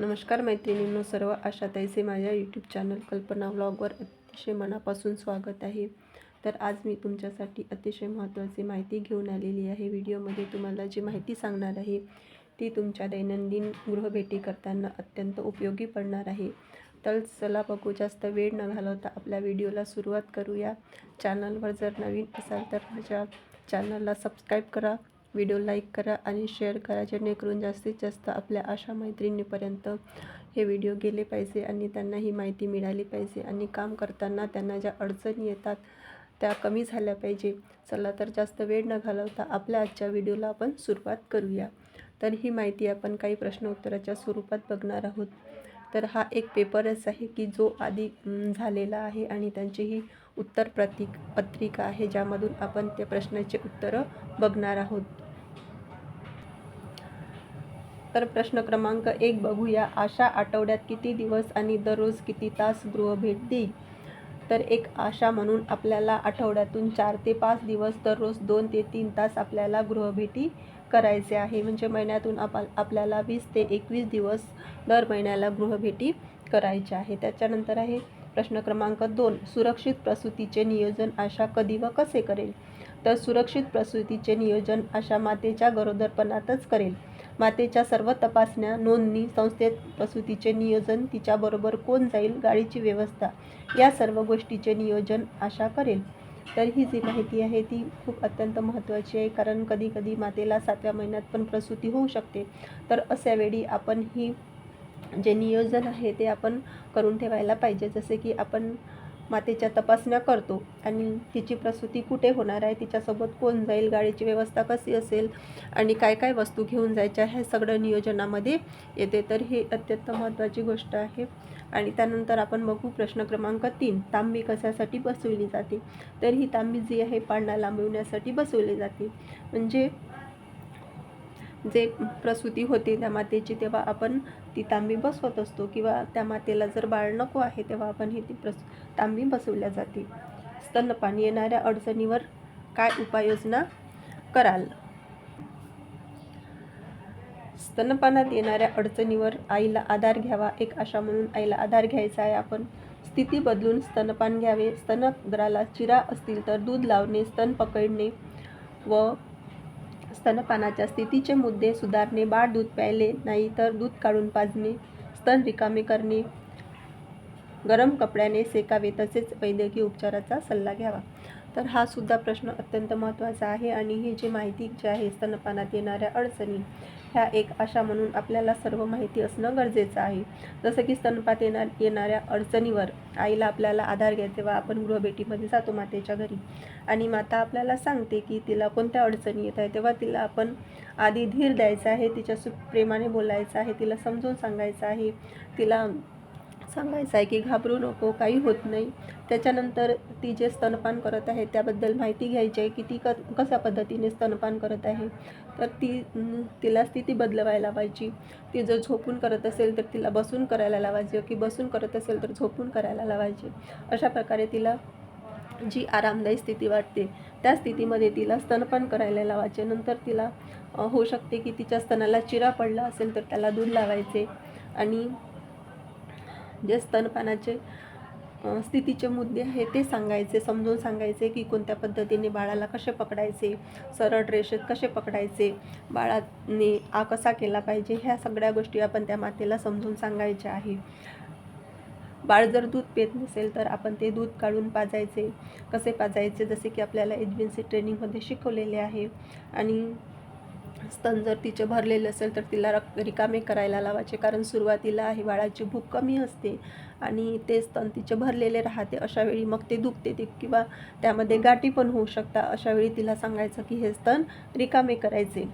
नमस्कार मैत्रिणींनो सर्व आशाताईचे माझ्या यूट्यूब चॅनल कल्पना व्लॉगवर अतिशय मनापासून स्वागत आहे. तर आज मी तुमच्यासाठी अतिशय महत्त्वाची माहिती घेऊन आलेली आहे. व्हिडिओमध्ये तुम्हाला जी माहिती सांगणार आहे ती तुमच्या दैनंदिन गृहभेटी करताना अत्यंत उपयोगी पडणार आहे. तर चला बघू जास्त वेळ न घालवता आपल्या व्हिडिओला सुरुवात करूया. चॅनलवर जर नवीन असाल तर माझ्या चॅनलला सबस्क्राईब करा. व्हिडिओ लाईक करा आणि शेअर करा जेणेकरून जास्तीत जास्त आपल्या अशा मैत्रिणीपर्यंत हे व्हिडिओ गेले पाहिजे आणि त्यांना ही माहिती मिळाली पाहिजे आणि काम करताना त्यांना ज्या अडचणी येतात त्या कमी झाल्या पाहिजे. चला तर जास्त वेळ न घालवता आपल्या आजच्या व्हिडिओला आपण सुरुवात करूया. तर ही माहिती आपण काही प्रश्न उत्तराच्या स्वरूपात बघणार आहोत. तर हा एक पेपरच आहे की जो आधी झालेला आहे आणि त्यांची ही उत्तर प्रतीक पत्रिका आहे ज्यामधून आपण त्या प्रश्नाचे उत्तरं बघणार आहोत. तर प्रश्न क्रमांक एक बघूया. आशा आठवड्यात किती दिवस आणि दररोज किती तास गृहभेट देईल? तर एक आशा म्हणून आपल्याला आठवड्यातून चार ते पाच दिवस दररोज दोन ते तीन तास आपल्याला गृहभेटी करायचे आहे. म्हणजे महिन्यातून आप आपल्याला वीस ते एकवीस दिवस दर महिन्याला गृहभेटी करायच्या आहे. त्याच्यानंतर आहे प्रश्न क्रमांक दोन. सुरक्षित प्रसूतीचे नियोजन आशा कधी व कसे करेल? तर सुरक्षित प्रसूतीचे नियोजन आशा मातेच्या गरोदरपणातच करेल. मातेच्या सर्व तपासण्या नोंदणी संस्थेत प्रसूतीचे नियोजन तिच्याबरोबर कोण जाईल गाडीची व्यवस्था या सर्व गोष्टीचे नियोजन आशा करेल. तर ही जी माहिती आहे ती खूप अत्यंत महत्त्वाची आहे कारण कधीकधी मातेला सातव्या महिन्यात पण प्रसूती होऊ शकते. तर अशा वेळी आपण ही जे नियोजन आहे ते आपण करून ठेवायला पाहिजे. जसे की आपण मातेच्या तपासण्या करतो. आणि तिची प्रसूती कुठे होणार आहे? तिच्यासोबत कोण जाईल? गाडीची व्यवस्था कशी असेल? आणि काय काय वस्तू घेऊन जायच्या हे सगळं नियोजनामध्ये येते. तर ही अत्यंत महत्त्वाची गोष्ट आहे. आणि त्यानंतर आपण बघू प्रश्न क्रमांक तीन. तांबी कशासाठी बसवली जाते? तर ही तांबी जी आहे पाळणा लांबवण्यासाठी बसवली जाते. म्हणजे जे प्रसूती होते त्या मातेची तेव्हा आपण ती तांबी बसवत असतो किंवा त्या मातेला जर बाळ नको आहे तेव्हा आपण ही ती प्रस तांबी बसवल्या जाते. स्तनपान येणाऱ्या अडचणीवर काय उपाययोजना कराल? स्तनपानात येणाऱ्या अडचणीवर आईला आधार घ्यावा एक आशा म्हणून आईला आधार घ्यायचा आहे. आपण स्थिती बदलून स्तनपान घ्यावे. स्तनग्राला चिरा असतील तर दूध लावणे स्तन पकडणे व स्तनपानाच्या स्थितीचे मुद्दे सुधारणे बाळ दूध प्यायले नाही तर दूध काढून पाजणे स्तन रिकामे करणे गरम कपड्याने सेकावे तसेच वैद्यकीय उपचाराचा सल्ला घ्यावा. तर हा सुद्धा प्रश्न अत्यंत महत्त्वाचा आहे आणि ही जी माहिती जी आहे स्तनपानात येणाऱ्या अडचणी ह्या एक आशा म्हणून आपल्याला सर्व माहिती असणं गरजेचं आहे. जसं की स्तनपात येणार येणाऱ्या अडचणीवर आईला आपल्याला आधार घ्या तेव्हा आपण गृहभेटीमध्ये जातो मातेच्या घरी. आणि माता आपल्याला सांगते की तिला कोणत्या अडचणी येत आहे तेव्हा तिला आपण आधी धीर द्यायचा आहे तिच्या प्रेमाने बोलायचं आहे तिला समजून सांगायचं आहे. तिला सांगायचं आहे की घाबरू नको काही होत नाही. त्याच्यानंतर ती जे स्तनपान करत आहे त्याबद्दल माहिती घ्यायची आहे की ती क कशा पद्धतीने स्तनपान करत आहे. तर ती तिला स्थिती बदलवायला लावायची. ती जर झोपून करत असेल तर तिला बसून करायला लावायचे. की बसून करत असेल तर झोपून करायला लावायचे. अशा प्रकारे तिला जी आरामदायी स्थिती वाटते त्या स्थितीमध्ये तिला स्तनपान करायला लावायचे. नंतर तिला होऊ शकते की तिच्या स्तनाला चिरा पडला असेल तर त्याला दूध लावायचे. आणि जे स्तनपानाचे स्थितीचे मुद्दे आहे ते सांगायचे समजून सांगायचे की कोणत्या पद्धतीने बाळाला कसे पकडायचे सरळ रेषेत कसे पकडायचे बाळाने आ कसा केला पाहिजे ह्या सगळ्या गोष्टी आपण त्या मातेला समजून सांगायच्या आहे. बाळ जर दूध पेत नसेल तर आपण ते दूध काढून पाजायचे. कसे पाजायचे? जसे की आपल्याला एच बी एन सी ट्रेनिंगमध्ये शिकवलेले आहे. आणि स्तन जर तिचे भरलेलं असेल तर तिला रक रिकामे करायला लावायचे. कारण सुरुवातीला हिवाळ्याची भूक कमी असते आणि ते स्तन तिचे भरलेले राहते. अशावेळी मग ते दुखते ते किंवा त्यामध्ये गाठी पण होऊ शकतात. अशावेळी तिला सांगायचं की हे स्तन रिकामे करायचे.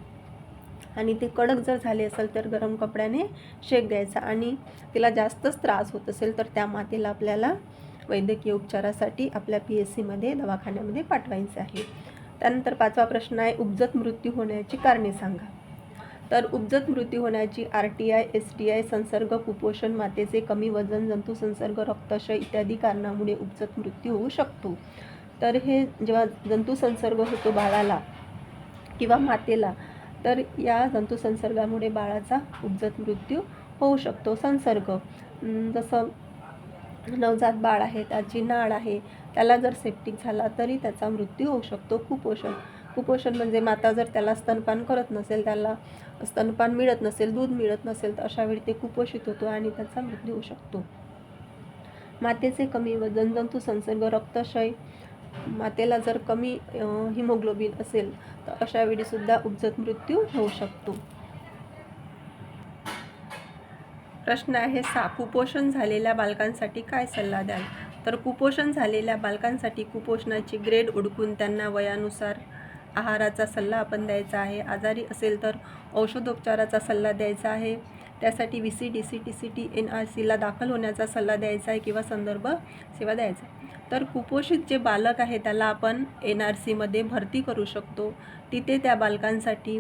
आणि ते कडक जर झाले असेल तर गरम कपड्याने शेक द्यायचा आणि तिला जास्तच त्रास होत असेल तर त्या मातेला आपल्याला वैद्यकीय उपचारासाठी आपल्या पी एस सीमध्ये दवाखान्यामध्ये पाठवायचं आहे. त्यानंतर पाचवा प्रश्न आहे उपजत मृत्यू होण्याची कारणे सांगा. तर उपजत मृत्यू होण्याची R T I S T I संसर्ग कुपोषण मातेचे कमी वजन जंतू संसर्ग रक्तक्षय इत्यादी कारणामुळे उपजत मृत्यू होऊ शकतो. तर हे जेव्हा जंतू संसर्ग होतो बाळाला किंवा मातेला तर या जंतुसंसर्गामुळे बाळाचा उपजत मृत्यू होऊ शकतो. संसर्ग जसं नवजात बाळ आहे त्याची नाळ आहे त्याला जर सेप्टिक झाला तरी त्याचा मृत्यू होऊ शकतो कुपोषण कुपोषण म्हणजे माता जर त्याला स्तनपान करत नसेल त्याला स्तनपान मिळत नसेल दूध मिळत नसेल तर अशा वेळी ते कुपोषित होतो आणि त्याचा मृत्यू होऊ शकतो. मातेचे कमी वजन जंतू संसर्ग रक्तक्षय मातेला जर कमी हिमोग्लोबिन असेल तर अशा वेळीसुद्धा उपजत मृत्यू होऊ शकतो. प्रश्न आहे सा कुपोषण झालेल्या बालकांसाठी काय सल्ला द्याल? तर कुपोषण झालेल्या बालकांसाठी कुपोषणाची ग्रेड ओळखून त्यांना वयानुसार आहाराचा सल्ला आपण द्यायचा आहे. आजारी असेल तर औषधोपचाराचा सल्ला द्यायचा आहे. त्यासाठी V C D C T C T N R सीला दाखल होण्याचा सल्ला द्यायचा आहे किंवा संदर्भ सेवा द्यायचा आहे. तर कुपोषित जे बालक आहे त्याला आपण एन आर सीमध्ये भरती करू शकतो. तिथे त्या बालकांसाठी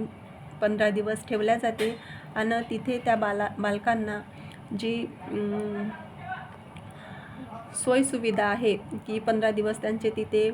पंधरा दिवस ठेवल्या जाते. आणि तिथे त्या बाला बालकांना जी सोयीसुविधा आहे की पंधरा दिवस त्यांचे तिथे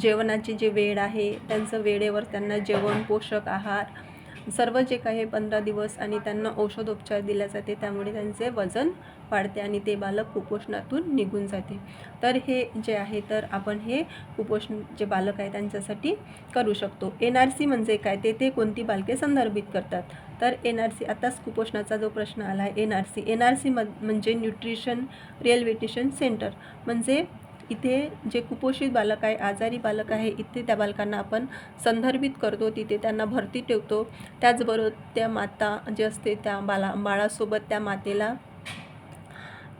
जेवणाची जे वेळ आहे त्यांचं वेळेवर त्यांना जेवण पोषक आहार सर्व जे काही पंधरा दिवस आणि त्यांना औषधोपचार दिला जाते त्यामुळे त्यांचे वजन वाढते आणि ते बालक कुपोषणातून निघून जाते. तर हे जे आहे तर आपण हे कुपोषण जे बालक आहे त्यांच्यासाठी करू शकतो. एन आर सी म्हणजे काय? ते ते कोणती बालके संदर्भित करतात? तर एन आर सी आताच कुपोषणाचा जो प्रश्न आला आहे N R C N R C म म्हणजे न्यूट्रिशन रिएलवेटेशन सेंटर म्हणजे इथे जे कुपोषित बालक आहे आजारी बालक आहे इथे त्या बालकांना आपण संदर्भित करतो तिथे त्यांना भरती ठेवतो. त्याचबरोबर त्या माता जे असते त्या बाला बाळासोबत त्या मातेला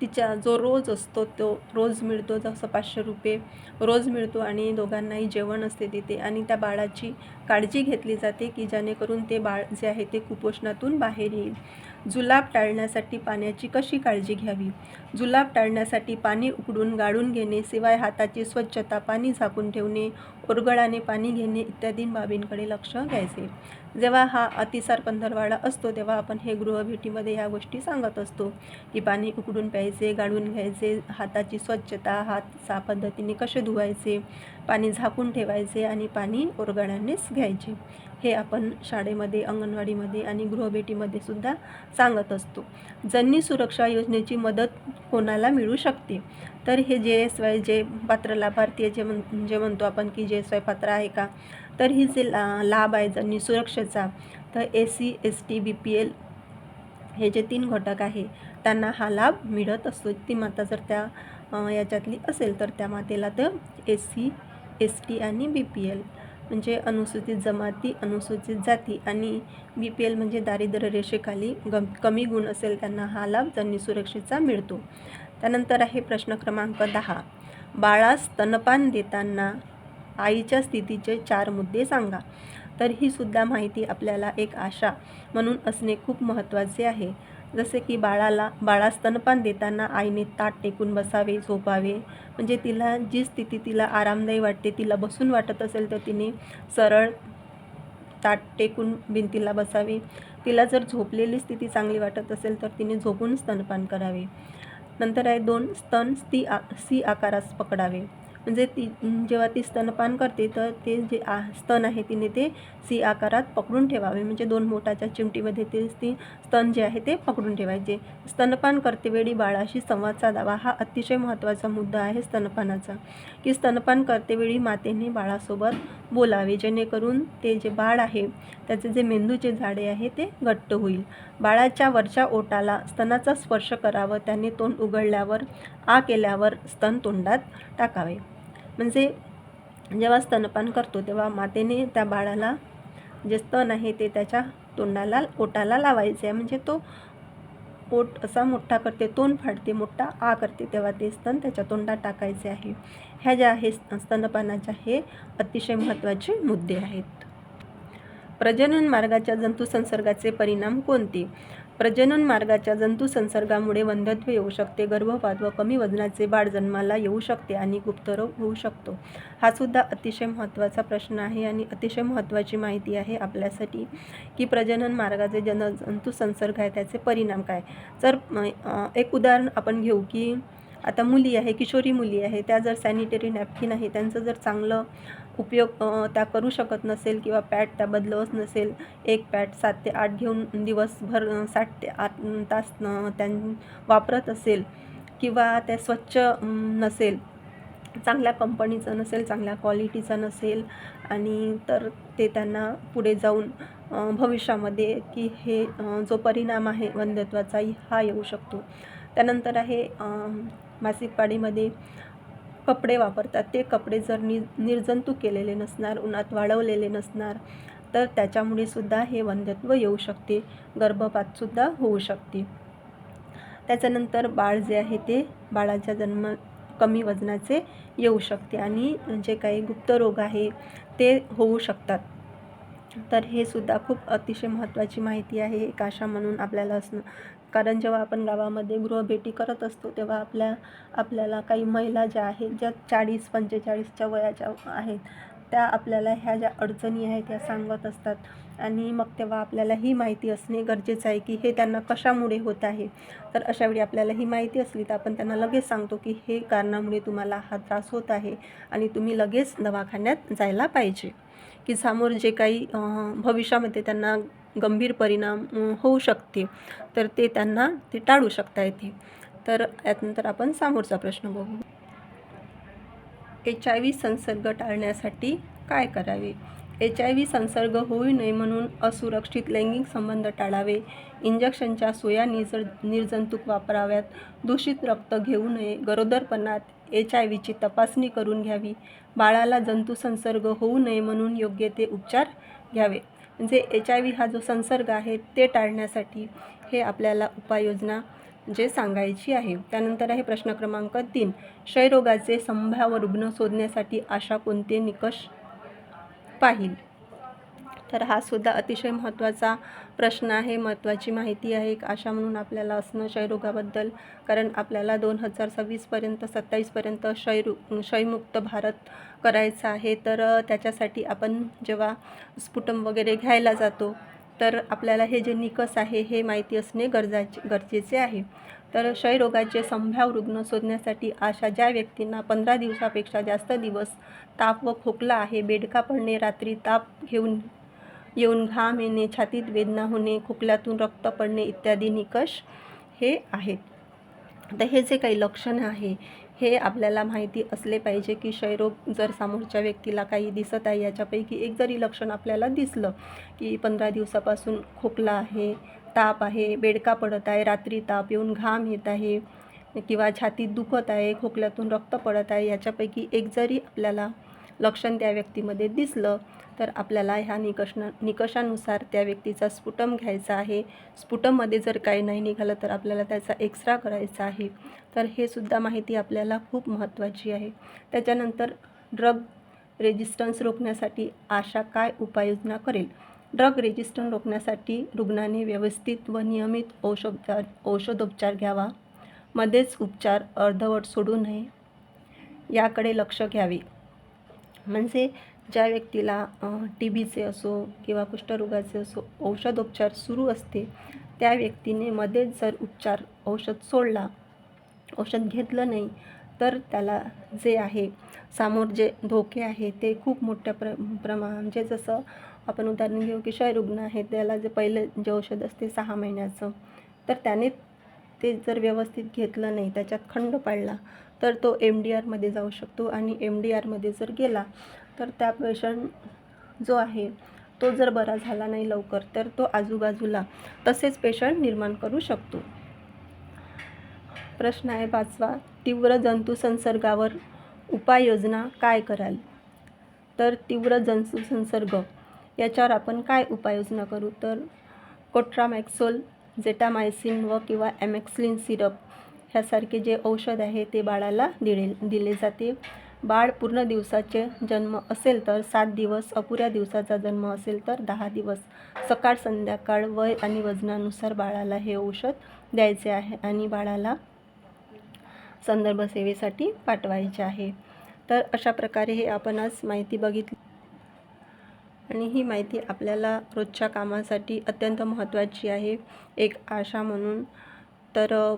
तिच्या जो रोज असतो तो रोज मिळतो जसं पाचशे रुपये रोज मिळतो आणि दोघांनाही जेवण असते तिथे आणि त्या बाळाची काळजी घेतली जाते की जेणेकरून ते बाळ जे आहे ते कुपोषणातून बाहेर येईल. जुलाब टाळण्यासाठी पाण्याची कशी काळजी घ्यावी? जुलाब टाळण्यासाठी पाणी उकडून गाळून घेणे शिवाय हाताची स्वच्छता पाणी झाकून ठेवणे ओरगळाने पाणी घेणे इत्यादी बाबींकडे लक्ष द्यायचे. जेव्हा हा अतिसार पंधरवाडा असतो तेव्हा आपण हे गृहभेटीमध्ये ह्या गोष्टी सांगत असतो की पाणी उकडून प्यायचे गाळून घ्यायचे हाताची स्वच्छता हात सा पद्धतीने कसे धुवायचे पाणी झाकून ठेवायचे आणि पाणी ओरगळानेच घ्यायचे. हे आपण शाळेमध्ये अंगणवाडीमध्ये आणि गृहभेटीमध्ये सुद्धा सांगत असतो. जननी सुरक्षा योजनेची मदत कोणाला मिळू शकते? तर हे जे एस वाय जे पात्र लाभार्थी आहे जे म्हण जे म्हणतो आपण की जे एस वाय पात्र आहे का? तर ही जे ला लाभ आहे जननी सुरक्षेचा तर A C S T B P L हे जे तीन घटक आहे त्यांना हा लाभ मिळत असतो. ती माता जर त्या याच्यातली असेल तर त्या मातेला तर एस सी एस टी आणि बी पी एल म्हणजे अनुसूचित जमाती अनुसूचित जाती आणि बी पी एल म्हणजे दारिद्र्य रेषेखाली गम कमी गुण असेल त्यांना हा लाभ त्यांनी सुरक्षेचा मिळतो. त्यानंतर आहे प्रश्न क्रमांक दहा. बाळास स्तनपान देताना आईच्या स्थितीचे चार मुद्दे सांगा. तर ही सुद्धा माहिती आपल्याला एक आशा म्हणून असणे खूप महत्त्वाचे आहे. जसे की बाळाला बाळा स्तनपान देताना आईने ताट टेकून बसावे झोपावे. म्हणजे तिला जी स्थिती तिला आरामदायी वाटते तिला बसून वाटत असेल तर तिने सरळ ताट टेकून भिंतीला बसावे. तिला जर झोपलेली स्थिती चांगली वाटत असेल तर तिने झोपून स्तनपान करावे. नंतर आहे दोन स्तन स्ती आ सी आकारास पकडावे. म्हणजे ती जेव्हा ती स्तनपान करते तर ते जे आ स्तन आहे तिने ते सी आकारात पकडून ठेवावे. म्हणजे दोन मोठाच्या चिमटीमध्ये ते ती स्तन जे आहे ते पकडून ठेवायचे. स्तनपान करतेवेळी बाळाशी संवाद साधावा. हा अतिशय महत्त्वाचा मुद्दा आहे स्तनपानाचा की स्तनपान करतेवेळी मातेने बाळासोबत बोलावे जेणेकरून ते जे बाळ आहे त्याचे जे मेंदूचे झाडे आहे ते घट्ट होईल. बाळाच्या वरच्या ओटाला स्तनाचा स्पर्श करावं. त्याने तोंड उघडल्यावर आ केल्यावर स्तन तोंडात टाकावे. म्हणजे जेव्हा स्तनपान करतो तेव्हा मातेने त्या बाळाला जे स्तन आहे ते त्याच्या तोंडाला ओटाला लावायचे. आहे म्हणजे तो पोट असा मोठा करते तोंड फाडते मोठा आ करते तेव्हा ते स्तन त्याच्या तोंडात टाकायचे आहे. ह्या ज्या आहे स्तनपानाच्या हे अतिशय महत्त्वाचे मुद्दे आहेत. प्रजनन मार्गाच्या जंतुसंसर्गाचे परिणाम कोणते? प्रजनन मार्गाच्या जंतुसंसर्गामुळे वंध्यत्व येऊ शकते गर्भपात व कमी वजनाचे बाळ जन्माला येऊ शकते आणि गुप्तरोग होऊ शकतो. हा सुद्धा अतिशय महत्त्वाचा प्रश्न आहे आणि अतिशय महत्त्वाची माहिती आहे आपल्यासाठी की प्रजनन मार्गाचे जन जंतुसंसर्ग आहे त्याचे परिणाम काय? जर एक उदाहरण आपण घेऊ की आता मुली आहे किशोरी मुली आहे त्या जर सॅनिटरी नॅपकिन आहे त्यांचं जर चांगलं उपयोग त्या करू शकत नसेल किंवा पॅट त्या बदलवत नसेल एक पॅट सात ते आठ घेऊन दिवसभर साठ सात ते आठ तास त्यां वापरत असेल किंवा त्या स्वच्छ नसेल चांगल्या कंपनीचं नसेल चांगल्या क्वालिटीचं नसेल आणि तर ते त्यांना पुढे जाऊन भविष्यामध्ये की हे जो परिणाम आहे वंध्यत्वाचा हा येऊ शकतो. त्यानंतर आहे मासिकपाळीमध्ये मासिक पाळीमध्ये कपडे वापरतात. ते कपडे जर नि निर्जंतू केलेले नसणार उन्हात वाळवलेले नसणार तर त्याच्यामुळे सुद्धा हे वंध्यत्व येऊ शकते. गर्भपातसुद्धा होऊ शकते. त्याच्यानंतर बाळ जे आहे ते बाळाच्या जन्म कमी वजनाचे येऊ शकते आणि जे काही गुप्त रोग आहे ते होऊ शकतात. तर हे सुद्धा खूप अतिशय महत्त्वाची माहिती आहे. एक आशा म्हणून आपल्याला असणं कारण जेव्हा आपण गावामध्ये गृहभेटी करत असतो तेव्हा आपल्या आपल्याला काही महिला ज्या आहेत ज्या चाळीस पंचेचाळीसच्या वयाच्या आहेत त्या आपल्याला ह्या ज्या अडचणी आहेत त्या सांगत असतात. आणि मग तेव्हा आपल्याला ही माहिती असणे गरजेचं आहे की हे त्यांना कशामुळे होत आहे. तर अशावेळी आपल्याला ही माहिती असली तर आपण त्यांना लगेच सांगतो की हे कारणामुळे तुम्हाला हा त्रास होत आहे आणि तुम्ही लगेच दवाखान्यात जायला पाहिजे. की समोर जे काही भविष्यामध्ये त्यांना गंभीर परिणाम होऊ शकते. तर ते त्यांना ते टाळू शकता येते. तर यानंतर आपण समोरचा प्रश्न बघू. एच आय व्ही संसर्ग टाळण्यासाठी काय करावे? एच आय व्ही संसर्ग होऊ नये म्हणून असुरक्षित लैंगिक संबंध टाळावे. इंजेक्शनच्या सोया निर्ज निर्जंतुक वापराव्यात. दूषित रक्त घेऊ नये. गरोदरपणात एच आय व्हीची तपासणी करून घ्यावी. बाळाला जंतू संसर्ग होऊ नये म्हणून योग्य ते उपचार घ्यावे. म्हणजे एच आय व्ही हा जो संसर्ग आहे ते टाळण्यासाठी हे आपल्याला उपाययोजना जे सांगायची आहे. त्यानंतर आहे प्रश्न क्रमांक तीन. क्षयरोगाचे संभाव्य रुग्ण शोधण्यासाठी आशा कोणते निकष पाहिल? तर हा सुद्धा अतिशय महत्त्वाचा प्रश्न आहे महत्त्वाची माहिती आहे एक आशा म्हणून आपल्याला असणं क्षयरोगाबद्दल. कारण आपल्याला दोन हजार सव्वीसपर्यंत सत्तावीसपर्यंत क्षयरु क्षयमुक्त भारत करायचा आहे. तर त्याच्यासाठी आपण जेव्हा स्फुटम वगैरे घ्यायला जातो तर आपल्याला हे जे निकस आहे हे माहिती असणे गरजाचे गरजेचे आहे. तर क्षयरोगाचे संभाव्य रुग्ण शोधण्यासाठी अशा ज्या व्यक्तींना पंधरा दिवसापेक्षा जास्त दिवस ताप व खोकला आहे बेडका पडणे रात्री ताप घेऊन येऊन घाम येणे छातीत वेदना होणे खोकल्यातून रक्त पडणे इत्यादी निकष हे आहेत. तर हे जे काही लक्षणं आहे हे आपल्याला माहिती असले पाहिजे की क्षयरोग जर समोरच्या व्यक्तीला काही दिसत आहे याच्यापैकी एक जरी लक्षण आपल्याला दिसलं की पंधरा दिवसापासून खोकला आहे ताप आहे बेडका पडत आहे रात्री ताप येऊन घाम येत आहे किंवा छातीत दुखत आहे खोकल्यातून रक्त पडत आहे याच्यापैकी एक जरी आपल्याला लक्षण त्या व्यक्तीमध्ये दिसलं तर आपल्याला ह्या निकषणा निकषानुसार त्या व्यक्तीचा स्फुटम घ्यायचा आहे. स्फुटममध्ये जर काही नाही निघालं तर आपल्याला त्याचा एक्सरा करायचा आहे. तर हे सुद्धा माहिती आपल्याला खूप महत्त्वाची आहे. त्याच्यानंतर ड्रग रेजिस्टन्स रोखण्यासाठी आशा काय उपाययोजना करेल? ड्रग रेजिस्टन्स रोखण्यासाठी रुग्णाने व्यवस्थित व नियमित औषधोपचार औषधोपचार घ्यावा. मध्येच उपचार अर्धवट सोडू नये. याकडे लक्ष घ्यावे. म्हणजे ज्या व्यक्तीला टी बीचे असो किंवा कुष्ठरोगाचे असो औषधोपचार सुरू असते त्या व्यक्तीने मध्येच जर उपचार औषध सोडला औषध घेतलं नाही तर त्याला जे आहे समोर जे धोके आहे ते खूप मोठ्या प्र प्रमा म्हणजे जसं आपण उदाहरण घेऊ की क्षयरुग्ण आहे त्याला जे पहिलं जे औषध असते सहा महिन्याचं तर त्याने ते जर व्यवस्थित घेतलं नाही त्याच्यात खंड पाडला तर तो एम डी आरमध्ये जाऊ शकतो. आणि एम डी आरमध्ये जर गेला तर त्या पेशंट जो आहे तो जर बरा झाला नाही लवकर तर तो आजूबाजूला तसेच पेशंट निर्माण करू शकतो. प्रश्न आहे पाचवा तीव्र जंतुसंसर्गावर उपाययोजना काय कराल? तर तीव्र जंतू संसर्ग याच्यावर आपण काय उपाययोजना करू? तर कोट्रामॅक्सोल जेटामायसिन व किंवा ॲमेक्सलिन सिरप ह्यासारखे जे औषध आहे ते बाळाला दिले दिले जाते. बाळ पूर्ण दिवसाचे जन्म असेल तर सात दिवस अपुऱ्या दिवसाचा जन्म असेल तर दहा दिवस. सकाळ संध्याकाळ वय आणि वजनानुसार बाळाला हे औषध द्यायचे आहे आणि बाळाला संदर्भ सेवेसाठी पाठवायचे आहे. तर अशा प्रकारे हे आपण आज माहिती बघितली. आणि ही माहिती आपल्याला रोजच्या कामासाठी अत्यंत महत्त्वाची आहे. एक आशा म्हणून. तर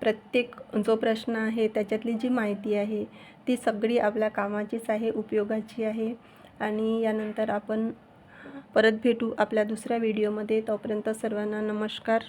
प्रत्येक जो प्रश्न आहे त्याच्यातली जी माहिती आहे ती सगळी आपल्या कामाचीच आहे उपयोगाची आहे. आणि यानंतर आपण परत भेटू आपल्या दुसऱ्या व्हिडिओमध्ये. तोपर्यंत सर्वांना नमस्कार.